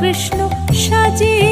কৃষ্ণ সাজিয়ে